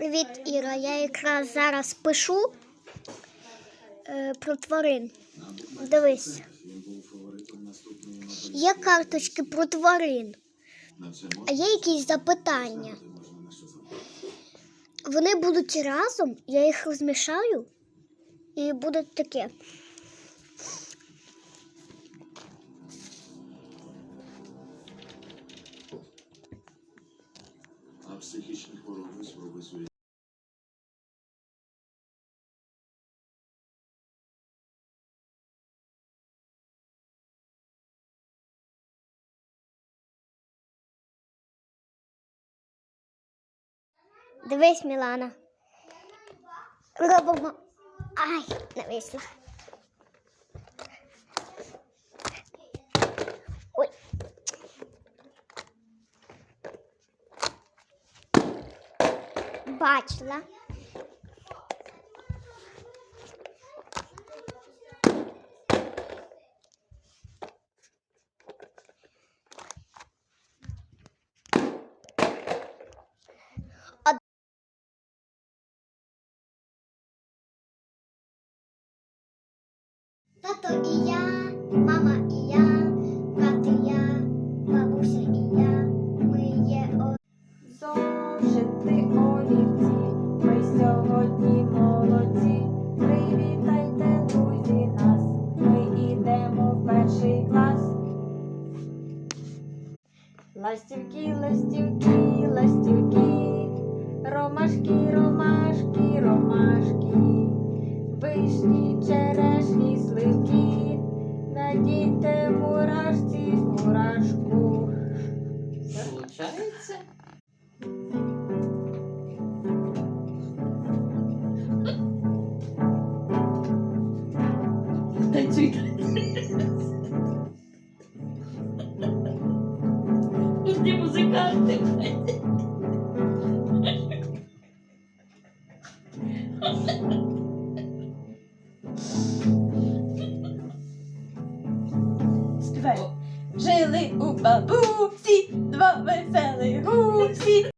Привіт, Іра. Я якраз зараз пишу е, про тварин. Дивись. Є карточки про тварин, а є якісь запитання. Вони будуть разом, я їх розмішаю і буде таке. А психічні хвороби Дивись, Мілана. Робимо. Ай, не вийшло. Ой. Бачила. Тато і я, мама і я, брат і я, бабуся і я. Ми є о... Зошити олівці, ми сьогодні молодці. Привітайте, друзі, нас. Ми йдемо в перший клас. Ластівки, ластівки, ластівки, ромашки, ромашки, вишні, черешні, сливки, надійте мурашці в мурашку. Получається? Жили у бабусі два веселих гусі.